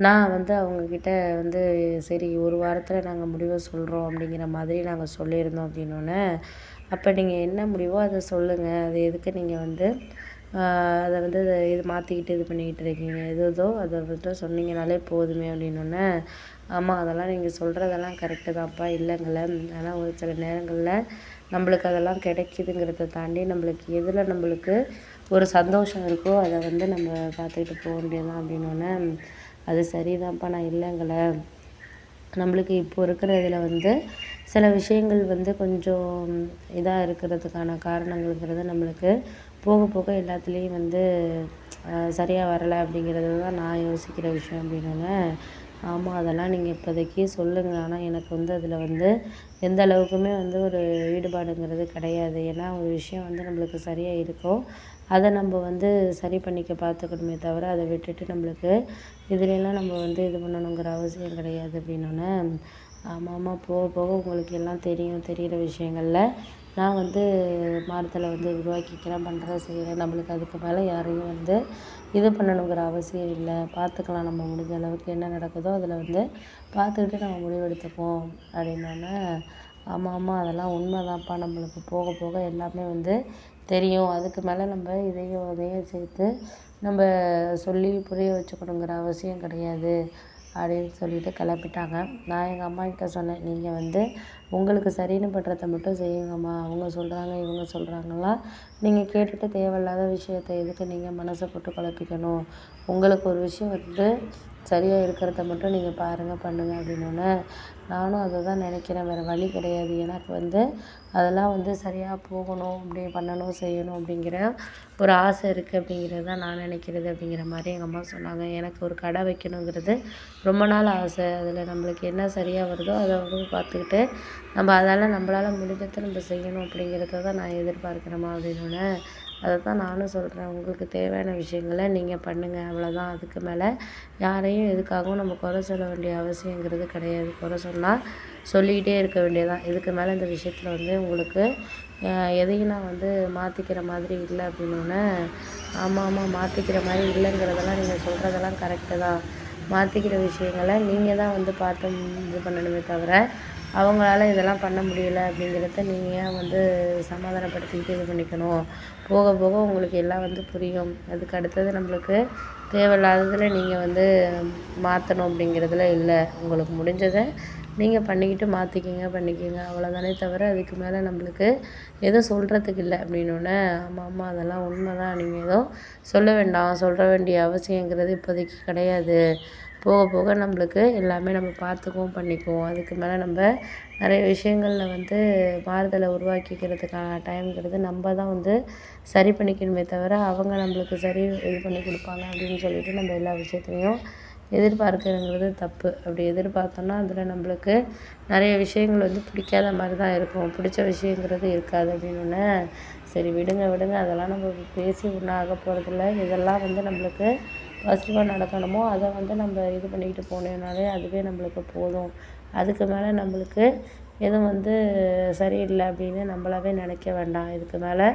நான் வந்து அவங்கக்கிட்ட வந்து சரி ஒரு வாரத்தில் நாங்கள் முடிவை சொல்கிறோம் அப்படிங்கிற மாதிரி நாங்கள் சொல்லியிருந்தோம் அப்படின்னோடனே அப்போ நீங்கள் என்ன முடிவோ அதை சொல்லுங்கள் அது எதுக்கு நீங்கள் வந்து அதை வந்து இது மாற்றிக்கிட்டு இது பண்ணிக்கிட்டு இருக்கீங்க? எது எதோ அதை வந்து சொன்னீங்கனாலே போதுமே அப்படின்னோடனே ஆமாம் அதெல்லாம் நீங்கள் சொல்கிறதெல்லாம் கரெக்டு தான்ப்பா. இல்லைங்கள ஆனால் ஒரு சில நேரங்களில் நம்மளுக்கு அதெல்லாம் கிடைக்கிதுங்கிறத தாண்டி நம்மளுக்கு எதில் நம்மளுக்கு ஒரு சந்தோஷம் இருக்கோ அதை வந்து நம்ம பார்த்துக்கிட்டு போக வேண்டியதுதான் அப்படின்னோடனே அது சரிதான்ப்பா நான் இல்லைங்கள. நம்மளுக்கு இப்போ இருக்கிற இதில் வந்து சில விஷயங்கள் வந்து கொஞ்சம் இதாக இருக்கிறதுக்கான காரணங்கள்ங்கிறது நம்மளுக்கு போக போக எல்லாத்துலேயும் வந்து சரியாக வரலை அப்படிங்கிறது தான் நான் யோசிக்கிற விஷயம் அப்படின்னோடனே ஆமாம் அதெல்லாம் நீங்கள் இப்போதைக்கு சொல்லுங்கள் ஆனால் எனக்கு வந்து அதில் வந்து எந்த அளவுக்குமே வந்து ஒரு ஈடுபாடுங்கிறது கிடையாது. ஏன்னா ஒரு விஷயம் வந்து நம்மளுக்கு சரியாக இருக்கோ அதை நம்ம வந்து சரி பண்ணிக்க பார்த்துக்கணுமே தவிர அதை விட்டுட்டு நம்மளுக்கு இதுலெல்லாம் நம்ம வந்து இது பண்ணணுங்கிற அவசியம் கிடையாது அப்படின்னோடனே ஆமாம் போக போக உங்களுக்கு எல்லாம் தெரியும் தெரிகிற விஷயங்களில். நான் வந்து மாறுதலை வந்து உருவாக்கிக்கிறேன் பண்ணுறேன் செய்கிறேன் நம்மளுக்கு அதுக்கு மேலே யாரையும் வந்து இது பண்ணணுங்கிற அவசியம் இல்லை. பார்த்துக்கலாம் நம்ம முடிஞ்ச அளவுக்கு என்ன நடக்குதோ அதில் வந்து பார்த்துக்கிட்டு நம்ம முடிவெடுத்துப்போம் அப்படின்னோடனே ஆமாம் ஆமாம் அதெல்லாம் உண்மை தான்ப்பா நம்மளுக்கு போக போக எல்லாமே வந்து தெரியும். அதுக்கு மேலே நம்ம இதையும் அதையும் சேர்த்து நம்ம சொல்லி புரிய வச்சுக்கணுங்கிற அவசியம் கிடையாது. அப்படின்னு சொல்லிட்டு கிளப்பிட்டாங்க நான் எங்கள் அம்மா கிட்ட சொன்னேன் நீங்கள் வந்து உங்களுக்கு சரின்னு படுறத மட்டும் செய்யுங்கம்மா. அவங்க சொல்கிறாங்க இவங்க சொல்கிறாங்கலாம் நீங்கள் கேட்டுட்டு தேவையில்லாத விஷயத்த எதுக்கு நீங்கள் மனசை போட்டு குழப்பிக்கணும்? உங்களுக்கு ஒரு விஷயம் வந்து சரியாக இருக்கிறத மட்டும் நீங்கள் பாருங்கள் பண்ணுங்கள் அப்படின்னோடனே நானும் அதை தான் நினைக்கிறேன். வேறு வழி கிடையாது. எனக்கு வந்து அதெல்லாம் வந்து சரியாக போகணும் அப்படி பண்ணணும் செய்யணும் அப்படிங்கிற ஒரு ஆசை இருக்குது அப்படிங்கிறது தான் நான் நினைக்கிறது அப்படிங்கிற மாதிரி எங்கள் அம்மா சொன்னாங்க. எனக்கு ஒரு கடை வைக்கணுங்கிறது ரொம்ப நாள் ஆசை. அதில் நம்மளுக்கு என்ன சரியாக வருதோ அதை வந்து பார்த்துக்கிட்டு நம்ம அதால் நம்மளால் முடிஞ்சதை நம்ம செய்யணும் அப்படிங்கிறத தான் நான் எதிர்பார்க்குறேம்மா அப்படின்னோடனே அதை தான் நானும் சொல்கிறேன் உங்களுக்கு தேவையான விஷயங்களை நீங்கள் பண்ணுங்கள் அவ்வளோதான் அதுக்கு மேலே யாரையும் எதுக்காகவும் நம்ம குறை சொல்ல வேண்டிய அவசியங்கிறது கிடையாது. குறை சொன்னால் சொல்லிக்கிட்டே இருக்க வேண்டியதான் இதுக்கு மேலே இந்த விஷயத்தில் வந்து உங்களுக்கு எதையும் நான் வந்து மாற்றிக்கிற மாதிரி இல்லை அப்படின்னோடனே ஆமாம் ஆமாம் மாற்றிக்கிற மாதிரி இல்லைங்கிறதெல்லாம் நீங்கள் சொல்கிறதெல்லாம் கரெக்டு தான். மாற்றிக்கிற விஷயங்களை நீங்கள் தான் வந்து பார்த்து இது பண்ணணுமே தவிர அவங்களால இதெல்லாம் பண்ண முடியல அப்படிங்கிறத நீங்கள் ஏன் வந்து சமாதானப்படுத்திக்கிட்டு இது பண்ணிக்கணும்? போக போக உங்களுக்கு எல்லாம் வந்து புரியும். அதுக்கு அடுத்தது நம்மளுக்கு தேவையில்லாததில் நீங்கள் வந்து மாற்றணும் அப்படிங்கிறதுல இல்லை. உங்களுக்கு முடிஞ்சதை நீங்கள் பண்ணிக்கிட்டு மாற்றிக்கிங்க பண்ணிக்கிங்க. அவ்வளோதானே தவிர அதுக்கு மேலே நம்மளுக்கு எதுவும் சொல்கிறதுக்கு இல்லை அப்படின்னோடனே ஆமாம் ஆமாம் அதெல்லாம் உண்மை தான் நீங்கள் எதுவும் சொல்ல வேண்டாம். சொல்ல வேண்டிய அவசியங்கிறது இப்போதைக்கு கிடையாது. போக போக நம்மளுக்கு எல்லாமே நம்ம பார்த்துக்குவோம் பண்ணிக்குவோம். அதுக்கு மேலே நம்ம நிறைய விஷயங்களில் வந்து மாறுதலை உருவாக்கிக்கிறதுக்கான டைம்ங்கிறது நம்ம தான் வந்து சரி பண்ணிக்கணுமே தவிர அவங்க நம்மளுக்கு சரி இது பண்ணி கொடுப்பாங்க அப்படின்னு சொல்லிட்டு நம்ம எல்லா விஷயத்துலையும் எதிர்பார்க்குறங்கிறது தப்பு. அப்படி எதிர்பார்த்தோன்னா அதில் நம்மளுக்கு நிறைய விஷயங்கள் வந்து பிடிக்காத மாதிரி தான் இருக்கும். பிடிச்ச விஷயங்கிறது இருக்காது அப்படின்னு சரி விடுங்க விடுங்க அதெல்லாம் நம்ம பேசி ஒன்றும் ஆக போகிறதில்ல இதெல்லாம் வந்து நம்மளுக்கு பாசிட்டிவாக நடக்கணுமோ அதை வந்து நம்ம இது பண்ணிக்கிட்டு போனோம்னாலே அதுவே நம்மளுக்கு போதும். அதுக்கு மேலே நம்மளுக்கு எதுவும் வந்து சரியில்லை அப்படின்னு நம்மளாவே நினைக்க வேண்டாம். இதுக்கு மேலே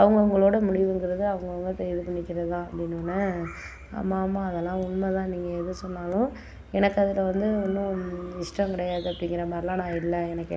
அவங்கவுங்களோட முடிவுங்கிறது அவங்கவுங்க இது பண்ணிக்கிறது தான் அப்படின்னோடனே ஆமாம் ஆமாம் அதெல்லாம் உண்மை தான் நீங்கள் எது சொன்னாலும் எனக்கு அதில் வந்து ஒன்றும் இஷ்டம் கிடையாது அப்படிங்கிற மாதிரிலாம் நான் இல்லை. எனக்கு